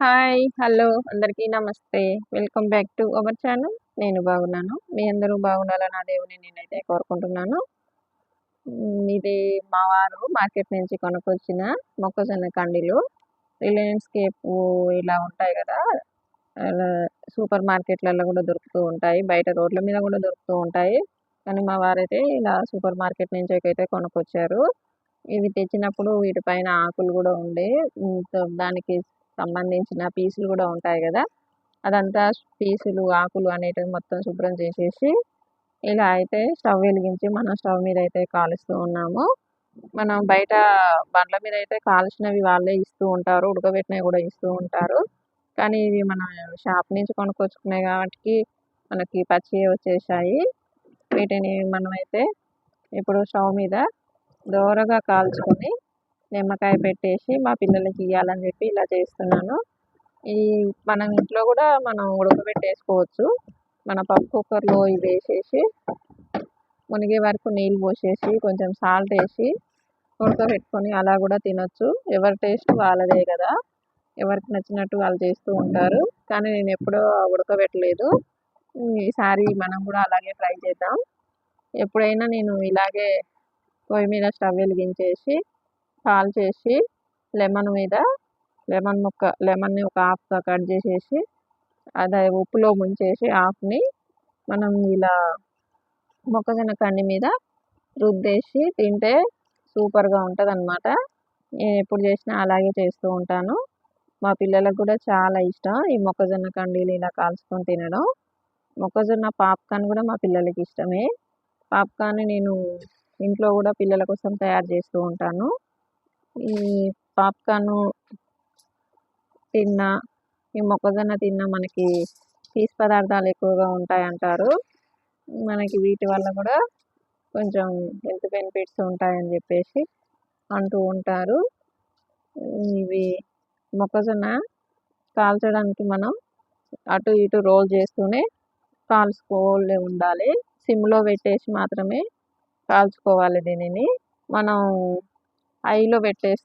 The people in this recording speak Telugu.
హాయ్ హలో అందరికీ నమస్తే. Welcome back to our channel. నేను బాగున్నాను. మీ అందరూ బాగుండాలని నా దేవుని నేనైతే కోరుకుంటున్నాను. ఇది మా వారు మార్కెట్ నుంచి కొనుక్కొచ్చిన మొక్కజొన్న కండిలు. రిలయన్స్ కేప్ ఇలా ఉంటాయి కదా. అలా సూపర్ మార్కెట్లలో కూడా దొరుకుతూ ఉంటాయి. బయట రోడ్ల మీద కూడా దొరుకుతూ ఉంటాయి. కానీ మా వారైతే ఇలా సూపర్ మార్కెట్ నుంచి అయితే కొనుక్కొచ్చారు. ఇవి తెచ్చినప్పుడు వీటిపైన ఆకులు కూడా ఉండే. దానికి సంబంధించిన పీసులు కూడా ఉంటాయి కదా. అదంతా పీసులు ఆకులు అనేటివి మొత్తం శుభ్రం చేసేసి ఇలా అయితే స్టవ్ వెలిగించి మనం స్టవ్ మీద అయితే కాలుస్తూ ఉన్నాము. మనం బయట బండ్ల మీద అయితే కాల్చినవి వాళ్ళే ఇస్తూ ఉంటారు ఉడకబెట్టినవి కూడా ఇస్తూ ఉంటారు. కానీ ఇవి మన షాప్ నుంచి కొనుక్కొచ్చుకునే కాబట్టి మనకి పచ్చి వచ్చేసాయి. వీటిని మనమైతే ఇప్పుడు స్టవ్ మీద దోరగా కాల్చుకొని నిమ్మకాయ పెట్టేసి మా పిల్లలకి ఇవ్వాలని చెప్పి ఇలా చేస్తున్నాను. ఈ మనం ఇంట్లో కూడా మనం ఉడకబెట్టేసుకోవచ్చు. మన పప్పు కుక్కర్లో ఇవి వేసేసి మునిగే వరకు నీళ్ళు పోసేసి కొంచెం సాల్ట్ వేసి ఉడకబెట్టుకొని అలా కూడా తినొచ్చు. ఎవరి టేస్ట్ వాళ్ళదే కదా. ఎవరికి నచ్చినట్టు వాళ్ళు చేస్తూ ఉంటారు. కానీ నేను ఎప్పుడూ ఉడకబెట్టలేదు. ఈసారి మనం కూడా అలాగే ట్రై చేద్దాం. ఎప్పుడైనా నేను ఇలాగే పొయ్యి మీద స్టవ్ వెలిగించేసి కాల్ చేసి లెమన్ మీద లెమన్ ముక్క లెమన్ని ఒక హాఫ్గా కట్ చేసేసి అది ఉప్పులో ముంచేసి హాఫ్ని మనం ఇలా మొక్కజొన్న కండి మీద రుద్దేసి తింటే సూపర్గా ఉంటుంది అనమాట నేను ఎప్పుడు చేసినా అలాగే చేస్తూ ఉంటాను. మా పిల్లలకు కూడా చాలా ఇష్టం ఈ మొక్కజొన్న కండీలు ఇలా కాల్చుకొని తినడం. మొక్కజొన్న పాప్కార్న్ కూడా మా పిల్లలకి ఇష్టమే. పాప్కార్న్ నేను ఇంట్లో కూడా పిల్లల కోసం తయారు చేస్తూ ఉంటాను. ఈ పాప్కార్న్ తిన్నా ఈ మొక్కజొన్న తిన్నా మనకి పీసు పదార్థాలు ఎక్కువగా ఉంటాయి అంటారు మనకి వీటి వల్ల కూడా కొంచెం హెల్త్ బెనిఫిట్స్ ఉంటాయని చెప్పేసి అంటూ ఉంటారు. ఇవి మొక్కజొన్న కాల్చడానికి మనం అటు ఇటు రోల్ చేస్తూనే కాల్చుకోలే ఉండాలి. సిమ్లో పెట్టేసి మాత్రమే కాల్చుకోవాలి దీనిని. మనం హైలో పెట్టేసి